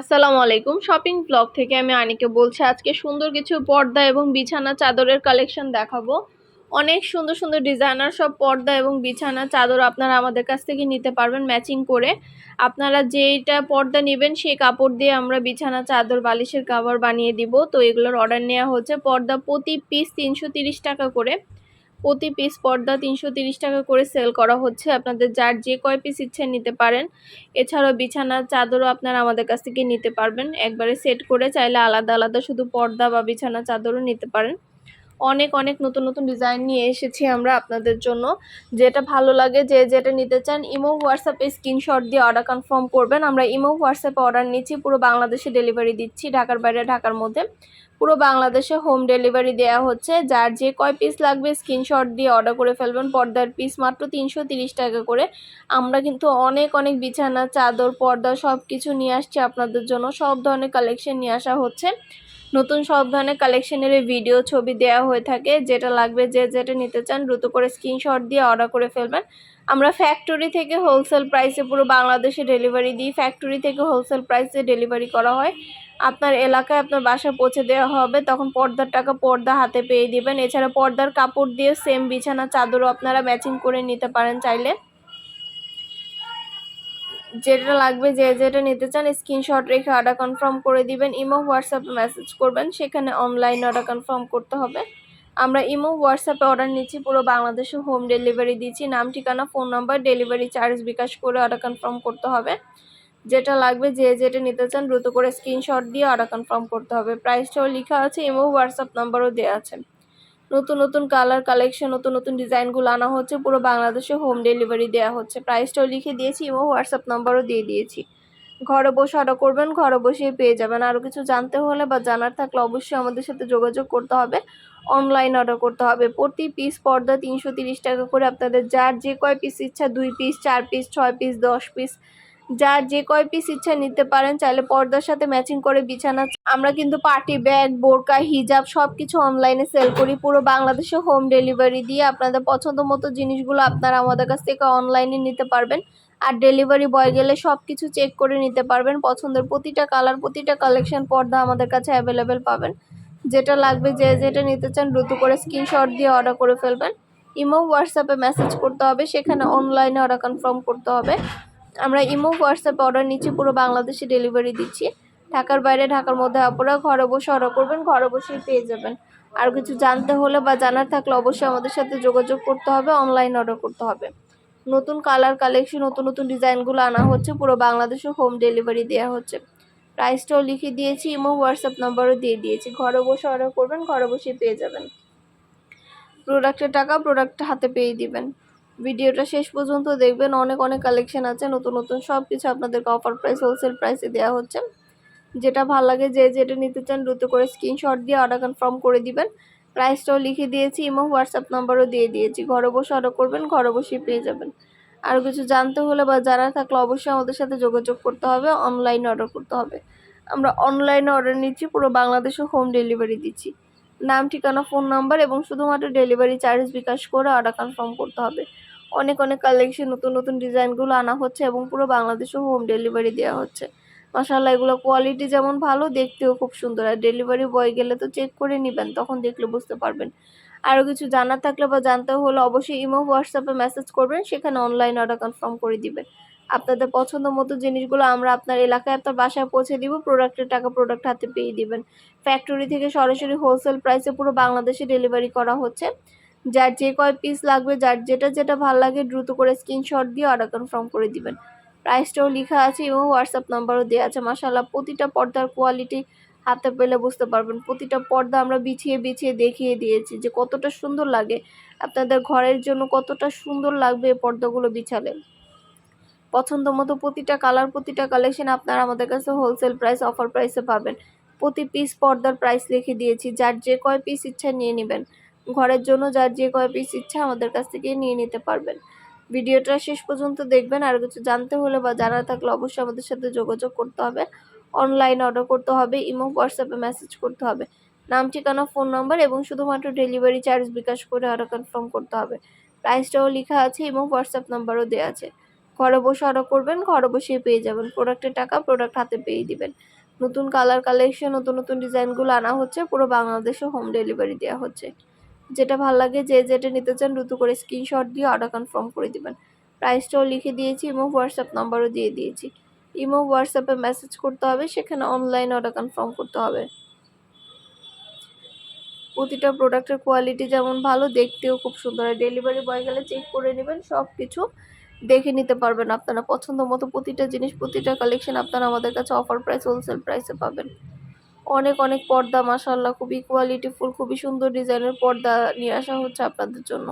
আসসালামু আলাইকুম। Shopping blog থেকে আমি আনিকে বলছি, আজকে সুন্দর কিছু পর্দা এবং বিছানা চাদরের কালেকশন দেখাবো। অনেক সুন্দর সুন্দর ডিজাইনার সব পর্দা এবং বিছানা চাদর আপনারা আমাদের কাছ থেকে নিতে পারবেন ম্যাচিং করে। আপনারা যেইটা পর্দা নেবেন, সেই কাপড় দিয়ে আমরা বিছানা চাদর, বালিশের কাভার বানিয়ে দিব। তো এগুলোর অর্ডার নেওয়া হচ্ছে পর্দা প্রতি পিস তিনশো টাকা করে। প্রতি পিস পর্দা তিনশো টাকা করে সেল করা হচ্ছে। আপনাদের যার যে কয় পিস ইচ্ছে নিতে পারেন। এছাড়াও বিছানার চাদরও আপনারা আমাদের কাছ থেকে নিতে পারবেন। একবারে সেট করে চাইলে আলাদা আলাদা শুধু পর্দা বা বিছানা চাদরও নিতে পারেন। অনেক অনেক নতুন নতুন ডিজাইন নিয়ে এসেছি আমরা আপনাদের জন্য। যেটা ভালো লাগে, যে যেটা নিতে চান, ইমো হোয়াটসঅ্যাপে স্ক্রিনশট দিয়ে অর্ডার কনফার্ম করবেন। আমরা ইমো হোয়াটসঅ্যাপে অর্ডার নিচ্ছি, পুরো বাংলাদেশে ডেলিভারি দিচ্ছি, ঢাকার বাইরে, ঢাকার মধ্যে। পুরো বাংলাদেশে হোম ডেলিভারি দেওয়া হচ্ছে। যার যে কয় পিস লাগবে স্ক্রিনশট দিয়ে অর্ডার করে ফেলবেন। পর্দার পিস মাত্র তিনশো টাকা করে। আমরা কিন্তু অনেক অনেক বিছানা, চাদর, পর্দা সব কিছু নিয়ে আসছি আপনাদের জন্য। সব ধরনের কালেকশন নিয়ে আসা হচ্ছে। নতুন সব ধরনের কালেকশনের ভিডিও ছবি দেওয়া হয়ে থাকে। যেটা লাগবে, যে যেটা নিতে চান, দ্রুত করে স্ক্রিনশট দিয়ে অর্ডার করে ফেলবেন। আমরা ফ্যাক্টরি থেকে হোলসেল প্রাইসে পুরো বাংলাদেশে ডেলিভারি দিই। ফ্যাক্টরি থেকে হোলসেল প্রাইসে ডেলিভারি করা হয়। আপনার এলাকায় আপনার বাসায় পৌঁছে দেওয়া হবে। তখন পর্দার টাকা পর্দা হাতে পেয়ে দিবেন। এছাড়া পর্দার কাপড় দিয়ে সেম বিছানা, চাদরও আপনারা ম্যাচিং করে নিতে পারেন চাইলে। যেটা লাগবে যে যেটা নিতে চান স্ক্রিনশট রেখে অর্ডার কনফার্ম করে দিবেন। ইমো হোয়াটসঅ্যাপে মেসেজ করবেন, সেখানে অনলাইন অর্ডার কনফার্ম করতে হবে। আমরা ইমো হোয়াটসঅ্যাপে অর্ডার নিচ্ছি, পুরো বাংলাদেশে হোম ডেলিভারি দিচ্ছি। নাম, ঠিকানা phone number delivery charge bKash করে অর্ডার কনফার্ম করতে হবে। যেটা লাগবে যে যেটা নিতে চান, দ্রুত করে স্ক্রিনশট দিয়ে অর্ডার কনফার্ম করতে হবে। প্রাইসটাও লেখা আছে, ইমো হোয়াটসঅ্যাপ নাম্বারও দেওয়া আছে। নতুন নতুন কালার কালেকশন নতুন নতুন ডিজাইনগুলো আনা হচ্ছে। পুরো বাংলাদেশে হোম ডেলিভারি দেওয়া হচ্ছে। প্রাইসটাও লিখে দিয়েছি এবং হোয়াটসঅ্যাপ নাম্বারও দিয়ে দিয়েছি। ঘরে বসে অর্ডার করবেন, ঘরে বসেই পেয়ে যাবেন। আরও কিছু জানতে হলে বা জানার থাকলে অবশ্যই আমাদের সাথে যোগাযোগ করতে হবে। অনলাইন অর্ডার করতে হবে। প্রতি পিস পর্দা তিনশো টাকা করে। আপনাদের যার যে কয় পিস ইচ্ছা, দুই পিস চার পিস ছয় পিস দশ পিস যার যে কয় পিস ইচ্ছা নিতে পারেন, চাইলে পর্দার সাথে ম্যাচিং করে বিছানা আমরা কিন্তু পার্টি ব্যাগ বোরকা হিজাব সব কিছু অনলাইনে সেল করি। পুরো বাংলাদেশে হোম ডেলিভারি দিয়ে আপনাদের পছন্দ মতো জিনিসগুলো আপনারা আমাদের কাছ থেকে অনলাইনে নিতে পারবেন। আর ডেলিভারি বয় গেলে সব কিছু চেক করে নিতে পারবেন। পছন্দের প্রতিটা কালার প্রতিটা কালেকশন পর্দা আমাদের কাছে অ্যাভেলেবেল পাবেন। যেটা লাগবে যে যেটা নিতে চান দ্রুত করে স্ক্রিনশট দিয়ে অর্ডার করে ফেলবেন। ইমো হোয়াটসঅ্যাপে মেসেজ করতে হবে, সেখানে অনলাইনে অর্ডার কনফার্ম করতে হবে। আমরা ইমো, হোয়াটসঅ্যাপে, অর্ডার নিচ্ছি, পুরো বাংলাদেশে ডেলিভারি দিচ্ছি। ঢাকার বাইরে, ঢাকার মধ্যে আপনারা ঘরে বসে অর্ডার করবেন, ঘরে বসেই পেয়ে যাবেন। আর কিছু জানতে হলে বা জানার থাকলে অবশ্যই আমাদের সাথে যোগাযোগ করতে হবে অনলাইন অর্ডার করতে হবে। নতুন কালার কালেকশন নতুন নতুন ডিজাইনগুলো আনা হচ্ছে, পুরো বাংলাদেশে হোম ডেলিভারি দেওয়া হচ্ছে। প্রাইসটাও লিখে দিয়েছি, ইমো, হোয়াটসঅ্যাপ নাম্বারও দিয়ে দিয়েছি। ঘরে বসে অর্ডার করবেন, ঘরে বসেই পেয়ে যাবেন। প্রোডাক্টের টাকা প্রোডাক্ট হাতে পেয়ে দিবেন। ভিডিওটা শেষ পর্যন্ত দেখবেন। অনেক অনেক কালেকশন আছে। নতুন নতুন সব কিছু আপনাদেরকে অফার প্রাইস হোলসেল প্রাইসে দেওয়া হচ্ছে। যেটা ভালো লাগে, যে যেটা নিতে চান দ্রুত করে স্ক্রিনশট দিয়ে অর্ডার কনফার্ম করে দিবেন। প্রাইসটাও লিখে দিয়েছি এবং হোয়াটসঅ্যাপ নাম্বারও দিয়ে দিয়েছি। ঘরে বসে অর্ডার করবেন, ঘরে বসেই পেয়ে যাবেন। আর কিছু জানতে হলে বা জানার থাকলে অবশ্যই আমাদের সাথে যোগাযোগ করতে হবে অনলাইন অর্ডার করতে হবে। আমরা অনলাইনে অর্ডার নিচ্ছি, পুরো বাংলাদেশে হোম ডেলিভারি দিচ্ছি। নাম, ঠিকানা ফোন নাম্বার এবং শুধুমাত্র ডেলিভারি চার্জ বিকাশ করে অর্ডার কনফার্ম করতে হবে। অনেক অনেক কালেকশন নতুন নতুন ডিজাইনগুলো আনা হচ্ছে এবং পুরো বাংলাদেশেও হোম ডেলিভারি দেওয়া হচ্ছে। মাসাল্লাহ এগুলো কোয়ালিটি যেমন ভালো, দেখতেও খুব সুন্দর। আর ডেলিভারি বয় গেলে তো চেক করে নেবেন, তখন দেখলে বুঝতে পারবেন। আরও কিছু জানার থাকলে বা জানতে হলে অবশ্যই ইমো হোয়াটসঅ্যাপে মেসেজ করবেন, সেখানে অনলাইন অর্ডার কনফার্ম করে দিবেন। আপনাদের পছন্দ মতো জিনিসগুলো আমরা আপনার এলাকায় আপনার বাসায় পৌঁছে দিব প্রোডাক্টের টাকা প্রোডাক্ট হাতে পেয়ে দিবেন। ফ্যাক্টরি থেকে সরাসরি হোলসেল প্রাইসে পুরো বাংলাদেশে ডেলিভারি করা হচ্ছে। যার যে কয় পিস লাগবে, যার যেটা যেটা ভালো লাগে দ্রুত করে স্ক্রিনশট দিয়ে অর্ডার কনফার্ম করে দিবেন। প্রাইসটাও লেখা আছে এবং হোয়াটসঅ্যাপ নাম্বারও দেওয়া আছে। মাসাল্লাহ প্রতিটা পর্দার কোয়ালিটি হাতে পেলে বুঝতে পারবেন। প্রতিটা পর্দা আমরা বিছিয়ে বিছিয়ে দেখিয়ে দিয়েছি যে কতটা সুন্দর লাগে। আপনাদের ঘরের জন্য কতটা সুন্দর লাগবে এই পর্দাগুলো বিছালে। পছন্দ মতো প্রতিটা কালার, প্রতিটা কালেকশন আপনারা আমাদের কাছে হোলসেল প্রাইস অফার প্রাইসে পাবেন। প্রতি পিস পর্দার প্রাইস লিখে দিয়েছি। যার যে কয় পিস ইচ্ছা নিয়ে নেবেন। ঘরের জন্য যার যে কয় পিস ইচ্ছা আমাদের কাছ থেকে নিয়ে নিতে পারবেন। ভিডিওটা শেষ পর্যন্ত দেখবেন। আর কিছু জানতে হলে বা জানা থাকলে অবশ্যই আমাদের সাথে যোগাযোগ করতে হবে। অনলাইন অর্ডার করতে হবে ইমো হোয়াটসঅ্যাপে মেসেজ করতে হবে। নাম, ঠিকানা ফোন নাম্বার এবং শুধুমাত্র ডেলিভারি চার্জ বিকাশ করে অর্ডার কনফার্ম করতে হবে। প্রাইসটাও লেখা আছে এবং হোয়াটসঅ্যাপ নাম্বারও দেওয়া আছে। ঘরে বসে অর্ডার করবেন, ঘরে বসেই পেয়ে যাবেন। প্রোডাক্টের টাকা প্রোডাক্ট হাতে পেয়ে দিবেন। নতুন কালার কালেকশন নতুন নতুন ডিজাইনগুলো আনা হচ্ছে। পুরো বাংলাদেশে হোম ডেলিভারি দেওয়া হচ্ছে। যেটা ভালো লাগে, যে যেটা নিতে চান দ্রুত করে স্ক্রিনশট দিয়ে অর্ডার কনফার্ম করে দিবেন। প্রাইসটাও লিখে দিয়েছি ইমো হোয়াটসঅ্যাপ নাম্বারও দিয়ে দিয়েছি। ইমো হোয়াটসঅ্যাপে মেসেজ করতে হবে, সেখানে অনলাইন অর্ডার কনফার্ম করতে হবে। প্রতিটা প্রোডাক্টের কোয়ালিটি যেমন ভালো, দেখতেও খুব সুন্দর। আর ডেলিভারি বয় গেলে চেক করে নেবেন সব কিছু দেখে নিতে পারবেন। আপনারা পছন্দ মতো প্রতিটা জিনিস, প্রতিটা কালেকশন আপনারা আমাদের কাছে অফার প্রাইস হোলসেল প্রাইসে পাবেন। অনেক অনেক পর্দা মাসাল্লাহ খুবই কোয়ালিটিফুল খুবই সুন্দর ডিজাইনের পর্দা নিয়ে আসা হচ্ছে আপনাদের জন্য।